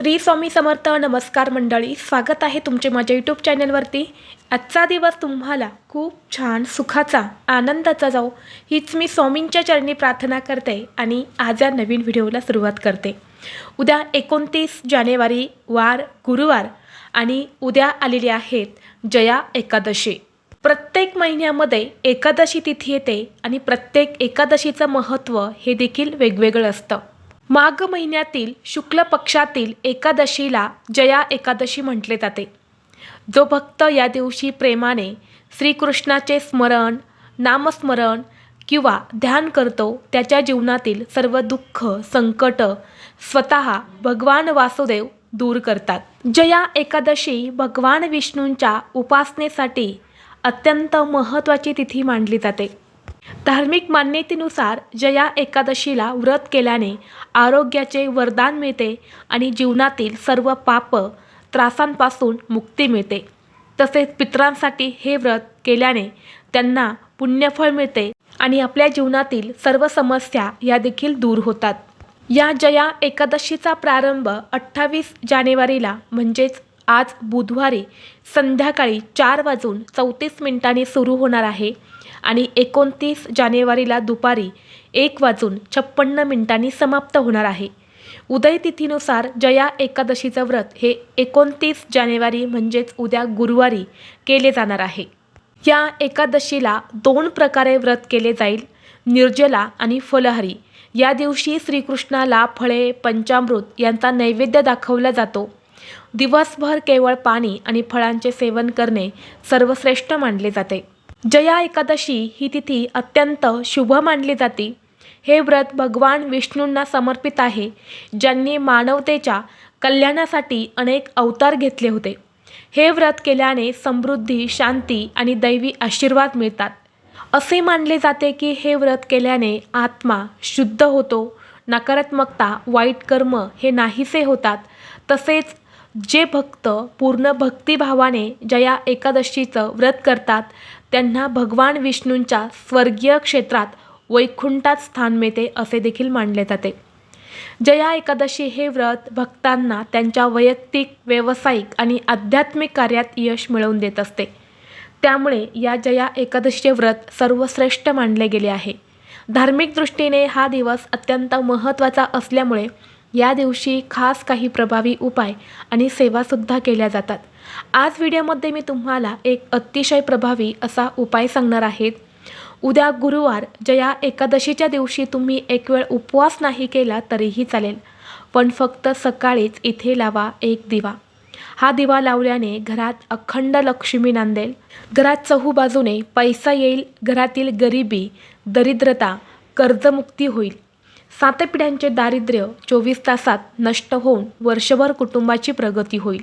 श्री स्वामी समर्थ नमस्कार मंडळी स्वागत आहे तुमचे माझ्या यूट्यूब चॅनलवरती आजचा दिवस तुम्हाला खूप छान सुखाचा आनंदाचा जाऊ हीच मी स्वामींच्या चरणी प्रार्थना करते आणि आज या नवीन व्हिडिओला सुरुवात करते. उद्या एकोणतीस जानेवारी वार गुरुवार आणि उद्या आलेली आहेत जया एकादशी. प्रत्येक महिन्यामध्ये एकादशी तिथी येते आणि प्रत्येक एकादशीचं महत्त्व हे देखील वेगवेगळं असतं. माघ महिन्यातील शुक्ल पक्षातील एकादशीला जया एकादशी म्हटले जाते. जो भक्त या दिवशी प्रेमाने श्रीकृष्णाचे स्मरण नामस्मरण किंवा ध्यान करतो त्याच्या जीवनातील सर्व दुःख संकट स्वतः भगवान वासुदेव दूर करतात. जया एकादशी भगवान विष्णूंच्या उपासनेसाठी अत्यंत महत्त्वाची तिथी मानली जाते. धार्मिक मान्यतेनुसार जया एकादशीला व्रत केल्याने आरोग्याचे वरदान मिळते आणि जीवनातील सर्व पाप त्रासांपासून मुक्ती मिळते. तसेच पितरांसाठी हे व्रत केल्याने त्यांना पुण्यफळ मिळते आणि आपल्या जीवनातील सर्व समस्या या देखील दूर होतात. या जया एकादशीचा प्रारंभ अठ्ठावीस जानेवारीला म्हणजेच आज बुधवारी संध्याकाळी चार वाजून चौतीस मिनिटांनी सुरू होणार आहे. आणि एकोणतीस जानेवारीला दुपारी एक वाजून छप्पन्न मिनिटांनी समाप्त होणार आहे. उदय तिथीनुसार जया एकादशीचं व्रत हे एकोणतीस जानेवारी म्हणजेच उद्या गुरुवारी केले जाणार आहे. या एकादशीला दोन प्रकारे व्रत केले जाईल निर्जला आणि फलहरी. या दिवशी श्रीकृष्णाला फळे पंचामृत यांचा नैवेद्य दाखवला जातो. दिवसभर केवळ पाणी आणि फळांचे सेवन करणे सर्वश्रेष्ठ मानले जाते. जया एकादशी ही तिथी अत्यंत शुभ मानली जाते. हे व्रत भगवान विष्णूंना समर्पित आहे ज्यांनी मानवतेच्या कल्याणासाठी अनेक अवतार घेतले होते. हे व्रत केल्याने समृद्धी शांती आणि दैवी आशीर्वाद मिळतात. असे मानले जाते की हे व्रत केल्याने आत्मा शुद्ध होतो नकारात्मकता वाईट कर्म हे नाहीसे होतात. तसेच जे भक्त पूर्ण भक्तिभावाने जया एकादशीचं व्रत करतात त्यांना भगवान विष्णूंच्या स्वर्गीय क्षेत्रात वैकुंठात स्थान मिळते असे देखील मानले जाते. जया एकादशी हे व्रत भक्तांना त्यांच्या वैयक्तिक व्यावसायिक आणि आध्यात्मिक कार्यात यश मिळवून देत असते. त्यामुळे या जया एकादशीचे व्रत सर्वश्रेष्ठ मानले गेले आहे. धार्मिक दृष्टीने हा दिवस अत्यंत महत्त्वाचा असल्यामुळे या दिवशी खास काही प्रभावी उपाय आणि सेवासुद्धा केल्या जातात. आज व्हिडिओमध्ये मी तुम्हाला एक अतिशय प्रभावी असा उपाय सांगणार आहेत उद्या गुरुवार जया एकादशीच्या दिवशी तुम्ही एक वेळ उपवास नाही केला तरीही चालेल पण फक्त सकाळीच इथे लावा एक दिवा. हा दिवा लावल्याने घरात अखंड लक्ष्मी नांदेल. घरात चहू बाजूने पैसा येईल घरातील गरिबी दरिद्रता कर्जमुक्ती होईल. सात पिढ्यांचे दारिद्र्य चोवीस तासात नष्ट होऊन वर्षभर कुटुंबाची प्रगती होईल.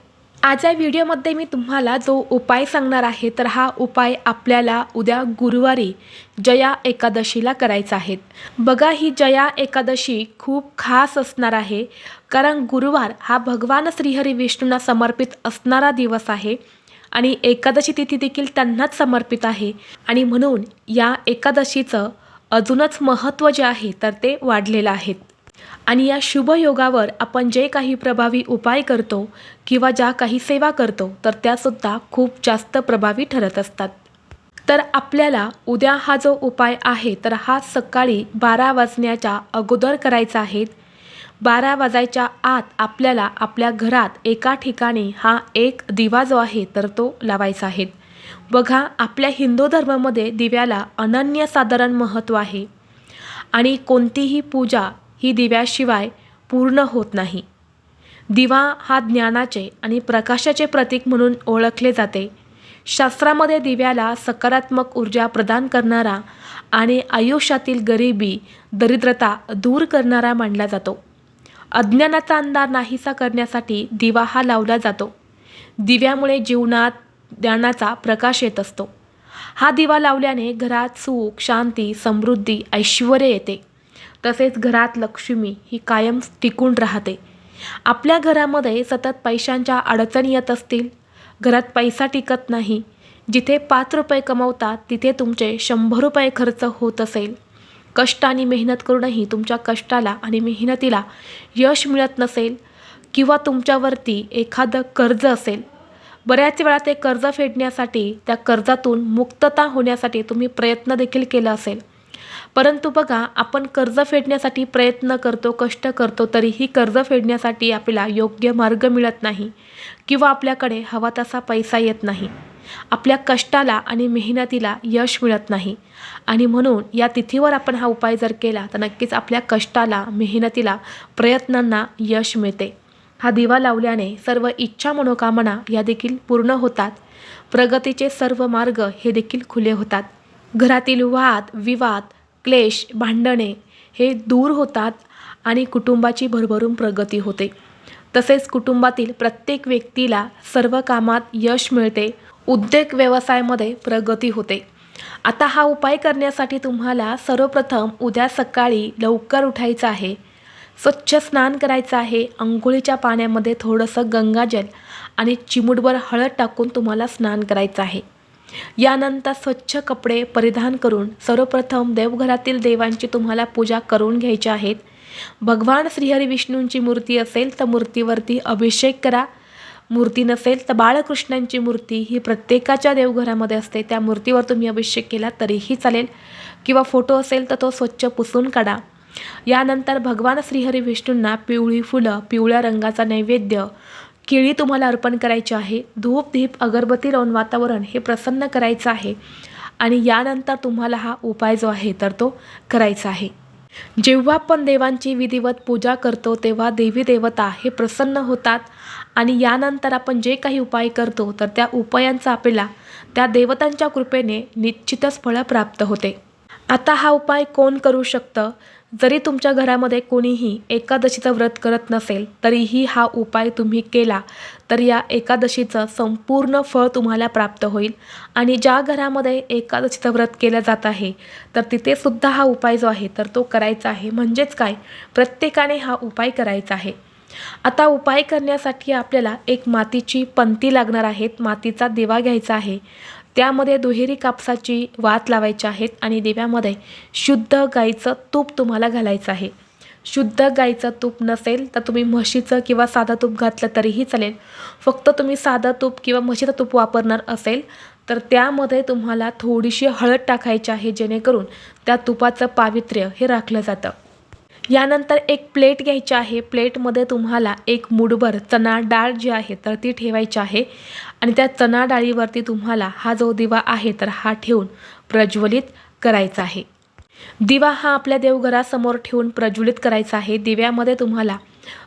आज या व्हिडिओमध्ये मी तुम्हाला जो उपाय सांगणार आहे तर हा उपाय आपल्याला उद्या गुरुवारी जया एकादशीला करायचा आहे. बघा ही जया एकादशी खूप खास असणार आहे कारण गुरुवार हा भगवान श्रीहरी विष्णूंना समर्पित असणारा दिवस आहे आणि एकादशी तिथी देखील त्यांनाच समर्पित आहे. आणि म्हणून या एकादशीचं अजूनच महत्त्व जे आहे तर ते वाढलेलं आहे. आणि या शुभयोगावर आपण जे काही प्रभावी उपाय करतो किंवा ज्या काही सेवा करतो तर त्यासुद्धा खूप जास्त प्रभावी ठरत असतात. तर आपल्याला उद्या हा जो उपाय आहे तर हा सकाळी बारा वाजण्याच्या अगोदर करायचा आहे. बारा वाजायच्या आत आपल्याला आपल्या घरात एका ठिकाणी हा एक दिवा जो आहे तर तो लावायचा आहे. बघा आपल्या हिंदू धर्मामध्ये दिव्याला अनन्यसाधारण महत्त्व आहे. आणि कोणतीही पूजा ही दिव्याशिवाय पूर्ण होत नाही. दिवा हा ज्ञानाचे आणि प्रकाशाचे प्रतीक म्हणून ओळखले जाते. शास्त्रामध्ये दिव्याला सकारात्मक ऊर्जा प्रदान करणारा आणि आयुष्यातील गरिबी दरिद्रता दूर करणारा मानला जातो. अज्ञानाचा अंधार नाहीसा करण्यासाठी दिवा हा लावला जातो. दिव्यामुळे जीवनात ज्ञानाचा प्रकाश येत असतो. हा दिवा लावल्याने घरात सुख शांती समृद्धी ऐश्वर येते. तसेच घरात लक्ष्मी ही कायम टिकून राहते. आपल्या घरामध्ये सतत पैशांच्या अडचणी येत असतील. घरात पैसा टिकत नाही. जिथे पाच रुपये कमवतात तिथे तुमचे शंभर रुपये खर्च होत असेल. कष्ट आणि मेहनत करूनही तुमच्या कष्टाला आणि मेहनतीला यश मिळत नसेल किंवा तुमच्यावरती एखादं कर्ज असेल. बऱ्याच वेळा ते कर्ज फेडण्यासाठी त्या कर्जातून मुक्तता होण्यासाठी तुम्ही प्रयत्न देखील केला असेल. परंतु बघा आपण कर्ज फेडण्यासाठी प्रयत्न करतो कष्ट करतो तरीही कर्ज फेडण्यासाठी आपल्याला योग्य मार्ग मिळत नाही किंवा आपल्याकडे हवा तसा पैसा येत नाही. आपल्या कष्टाला आणि मेहनतीला यश मिळत नाही. आणि म्हणून या तिथीवर आपण हा उपाय जर केला तर नक्कीच आपल्या कष्टाला मेहनतीला प्रयत्नांना यश मिळते. हा दिवा लावल्याने सर्व इच्छा मनोकामना या देखील पूर्ण होतात. प्रगतीचे सर्व मार्ग हे देखील खुले होतात. घरातील वाद विवाद क्लेश भांडणे हे दूर होतात आणि कुटुंबाची भरभरून प्रगती होते. तसेच कुटुंबातील प्रत्येक व्यक्तीला सर्व कामात यश मिळते उद्योग व्यवसायामध्ये प्रगती होते. आता हा उपाय करण्यासाठी तुम्हाला सर्वप्रथम उद्या सकाळी लवकर उठायचं आहे. स्वच्छ स्नान करायचं आहे अंघोळीच्या पाण्यामध्ये थोडंसं गंगाजल आणि चिमूटभर हळद टाकून तुम्हाला स्नान करायचं आहे. यानंतर स्वच्छ कपडे परिधान करून सर्वप्रथम देवघरातील देवांची तुम्हाला पूजा करून घ्यायची आहेत. भगवान श्रीहरी विष्णूंची मूर्ती असेल तर मूर्तीवरती अभिषेक करा. मूर्ती नसेल तर बाळकृष्णांची मूर्ती ही प्रत्येकाच्या देवघरामध्ये असते. त्या मूर्तीवर तुम्ही अभिषेक केला तरीही चालेल. किंवा फोटो असेल तर तो स्वच्छ पुसून काढा. यानंतर भगवान श्रीहरी विष्णूंना पिवळी फुलं पिवळ्या रंगाचा नैवेद्य केळी तुम्हाला अर्पण करायची आहे. धूप धीप अगरबत्ती लावून वातावरण हे प्रसन्न करायचं आहे. आणि यानंतर तुम्हाला हा उपाय जो आहे तर तो करायचा आहे. जेव्हा पण देवांची विधिवत पूजा करतो तेव्हा देवी देवता हे प्रसन्न होतात. आणि यानंतर आपण जे काही उपाय करतो तर त्या उपायांचा आपल्याला त्या देवतांच्या कृपेने निश्चितच फळं प्राप्त होते. आता हा उपाय कोण करू शकतं? जरी तुमच्या घरामध्ये कोणीही एकादशीचं व्रत करत नसेल तरीही हा उपाय तुम्ही केला तर या एकादशीचं संपूर्ण फळ तुम्हाला प्राप्त होईल. आणि ज्या घरामध्ये एकादशीचं व्रत केलं जात आहे तर तिथे सुद्धा हा उपाय जो आहे तर तो करायचा आहे. म्हणजेच काय? प्रत्येकाने हा उपाय करायचा आहे. आता उपाय करण्यासाठी आपल्याला एक मातीची पंती लागणार आहेत. मातीचा दिवा घ्यायचा आहे. त्यामध्ये दुहेरी कापसाची वात लावायची आहेत आणि दिव्यामध्ये शुद्ध गाईचं तूप तुम्हाला घालायचं आहे. शुद्ध गाईचं तूप नसेल तर तुम्ही म्हशीचं किंवा साधं तूप घातलं तरीही चालेल. फक्त तुम्ही साधं तूप किंवा म्हशीचं तूप वापरणार असेल तर त्यामध्ये तुम्हाला थोडीशी हळद टाकायची आहे जेणेकरून त्या तुपाचं पावित्र्य हे राखलं जातं. यानंतर एक प्लेट घ्यायची आहे. प्लेटमध्ये तुम्हाला एक मुठभर चणा डाळ जी आहे तर ती ठेवायची आहे. आणि त्या चणा डाळीवरती तुम्हाला हा जो दिवा आहे तर हा ठेवून प्रज्वलित करायचा आहे. दिवा हा आपल्या देवघरासमोर ठेवून प्रज्वलित करायचा आहे. दिव्यामध्ये तुम्हाला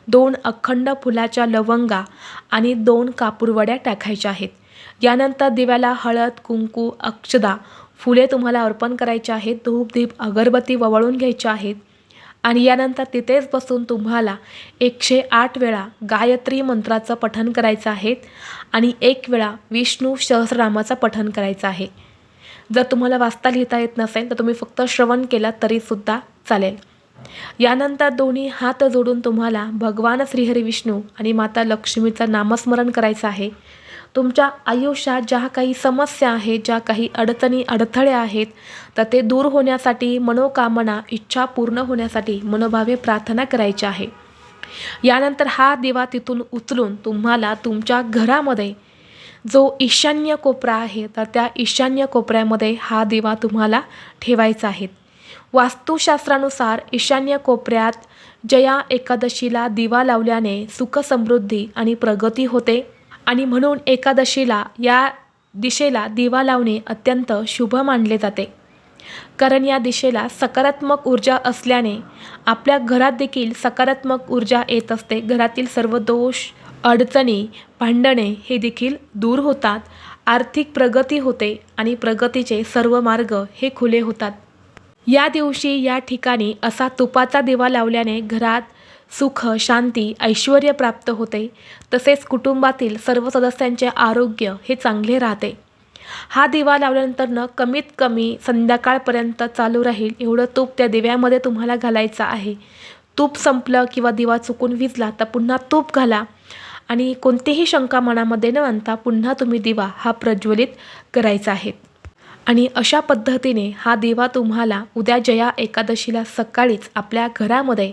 दोन अखंड फुलाच्या लवंगा आणि दोन कापूरवड्या टाकायच्या आहेत. यानंतर दिव्याला हळद कुंकू अक्षदा फुले तुम्हाला अर्पण करायची आहेत. धूप दीप अगरबत्ती ववळून घ्यायच्या आहेत. आणि यानंतर तिथेच बसून तुम्हाला एकशे आठ वेळा गायत्री मंत्राचं पठण करायचं आहे आणि एक वेळा विष्णू सहस्रनामाचं पठण करायचं आहे. जर तुम्हाला वाचता लिहिता येत नसेल तर तुम्ही फक्त श्रवण केलं तरीसुद्धा चालेल. यानंतर दोन्ही हात जोडून तुम्हाला भगवान श्रीहरी विष्णू आणि माता लक्ष्मीचं नामस्मरण करायचं आहे. तुमच्या आयुष्यात ज्या काही समस्या आहेत ज्या काही अडचणी अडथळे आहेत तर ते दूर होण्यासाठी मनोकामना इच्छा पूर्ण होण्यासाठी मनोभावे प्रार्थना करायची आहे. यानंतर हा दिवा तिथून उचलून तुम्हाला तुमच्या घरामध्ये जो ईशान्य कोपरा आहे तर त्या ईशान्य कोपऱ्यामध्ये हा दिवा तुम्हाला ठेवायचा आहे. वास्तुशास्त्रानुसार ईशान्य कोपऱ्यात जया एकादशीला दिवा लावल्याने सुख समृद्धी आणि प्रगती होते. आणि म्हणून एकादशीला या दिशेला दिवा लावणे अत्यंत शुभ मानले जाते. कारण या दिशेला सकारात्मक ऊर्जा असल्याने आपल्या घरात देखील सकारात्मक ऊर्जा येत असते. घरातील सर्व दोष अडचणी भांडणे हे देखील दूर होतात. आर्थिक प्रगती होते आणि प्रगतीचे सर्व मार्ग हे खुले होतात. या दिवशी या ठिकाणी असा तुपाचा दिवा लावल्याने घरात सुख शांती ऐश्वर प्राप्त होते. तसेच कुटुंबातील सर्व सदस्यांचे आरोग्य हे चांगले राहते. हा दिवा लावल्यानंतरनं कमीत कमी संध्याकाळपर्यंत चालू राहील एवढं तूप त्या दिव्यामध्ये तुम्हाला घालायचं आहे. तूप संपलं किंवा दिवा चुकून विजला तर पुन्हा तूप घाला. आणि कोणतीही शंका मनामध्ये न आणता पुन्हा तुम्ही दिवा हा प्रज्वलित करायचा आहे. आणि अशा पद्धतीने हा दिवा तुम्हाला उद्या जया एकादशीला सकाळीच आपल्या घरामध्ये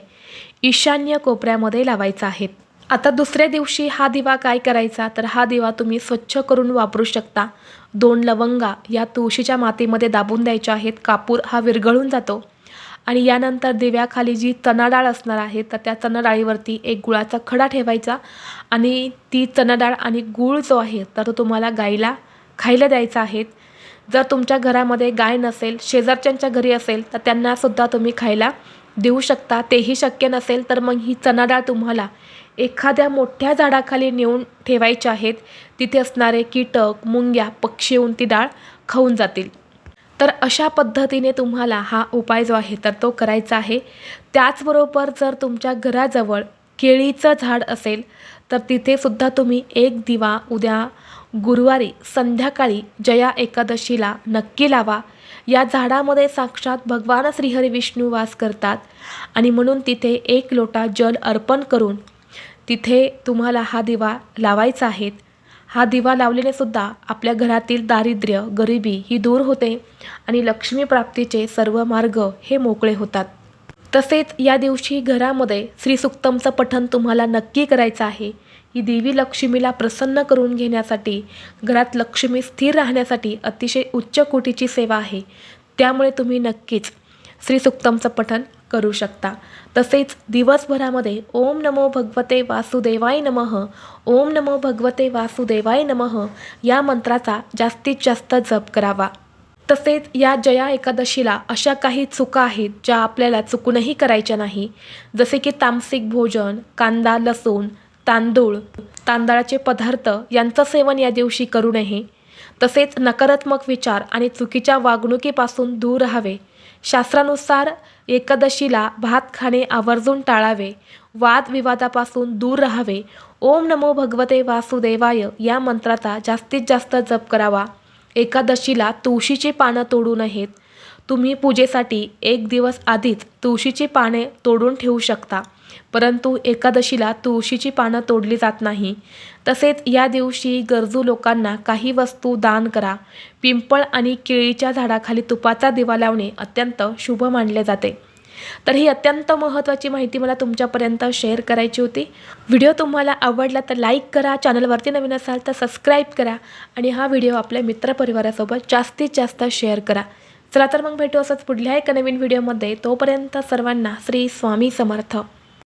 ईशान्य कोपऱ्यामध्ये लावायचा आहे. आता दुसऱ्या दिवशी हा दिवा काय करायचा? तर हा दिवा तुम्ही स्वच्छ करून वापरू शकता. दोन लवंगा या तुळशीच्या मातीमध्ये दाबून द्यायच्या आहेत. कापूर हा विरघळून जातो. आणि यानंतर दिव्याखाली जी चणाडाळ असणार आहे तर त्या चणाडाळीवरती एक गुळाचा खडा ठेवायचा. आणि ती चणाडाळ आणि गूळ जो आहे तर तो तुम्हाला गाईला खायला द्यायचा आहे. जर तुमच्या घरामध्ये गाय नसेल शेजारच्यांच्या घरी असेल तर त्यांनासुद्धा तुम्ही खायला देऊ शकता तेही शक्य नसेल तर मग ही चणाडाळ तुम्हाला एखाद्या मोठ्या झाडाखाली नेऊन ठेवायचे आहेत. तिथे असणारे कीटक मुंग्या पक्षी येऊन ती डाळ खाऊन जातील. तर अशा पद्धतीने तुम्हाला हा उपाय जो आहे तर तो करायचा आहे. त्याचबरोबर जर तुमच्या घराजवळ केळीचं झाड असेल तर तिथेसुद्धा तुम्ही एक दिवा उद्या गुरुवारी संध्याकाळी जया एकादशीला नक्की लावा. या झाडामध्ये साक्षात भगवान श्रीहरी विष्णू वास करतात. आणि म्हणून तिथे एक लोटा जल अर्पण करून तिथे तुम्हाला हा दिवा लावायचा आहे. हा दिवा लावल्याने सुद्धा आपल्या घरातील दारिद्र्य गरिबी ही दूर होते आणि लक्ष्मी प्राप्तीचे सर्व मार्ग हे मोकळे होतात. तसेच या दिवशी घरामध्ये श्रीसुक्तमचं पठण तुम्हाला नक्की करायचं आहे. ही देवी लक्ष्मीला प्रसन्न करून घेण्यासाठी घरात लक्ष्मी स्थिर राहण्यासाठी अतिशय उच्च कोटीची सेवा आहे. त्यामुळे तुम्ही नक्कीच श्रीसुक्तमचं पठन करू शकता. तसेच दिवसभरामध्ये ओम नमो भगवते वासुदेवाय नमः ओम नमो भगवते वासुदेवाय नमः या मंत्राचा जास्तीत जास्त जप करावा. तसेच या जया एकादशीला अशा काही चुका आहेत ज्या आपल्याला चुकूनही करायच्या नाही. जसे की तामसिक भोजन कांदा लसूण तांदूळ तांदळाचे पदार्थ यांचं सेवन या दिवशी करू नये. तसेच नकारात्मक विचार आणि चुकीच्या वागणुकीपासून दूर राहावे. शास्त्रानुसार एकादशीला भात खाणे आवर्जून टाळावे. वादविवादापासून दूर राहावे. ओम नमो भगवते वासुदेवाय या मंत्राचा जास्तीत जास्त जप करावा. एकादशीला तुळशीची पानं तोडू नयेत. तुम्ही पूजेसाठी एक दिवस आधीच तुळशीची पाने तोडून ठेवू शकता. परंतु एकादशीला तुळशीची पानं तोडली जात नाही. तसेच या दिवशी गरजू लोकांना काही वस्तू दान करा. पिंपळ आणि केळीच्या झाडाखाली तुपाचा दिवा लावणे अत्यंत शुभ मानले जाते. तर ही अत्यंत महत्त्वाची माहिती मला तुमच्यापर्यंत शेअर करायची होती. व्हिडिओ तुम्हाला आवडला तर लाईक करा चॅनलवरती नवीन असाल तर सबस्क्राईब करा आणि हा व्हिडिओ आपल्या मित्रपरिवारासोबत जास्तीत जास्त शेअर करा. चला तर मग भेटू असंच पुढल्या एका नवीन व्हिडिओमध्ये. तोपर्यंत सर्वांना श्री स्वामी समर्थ.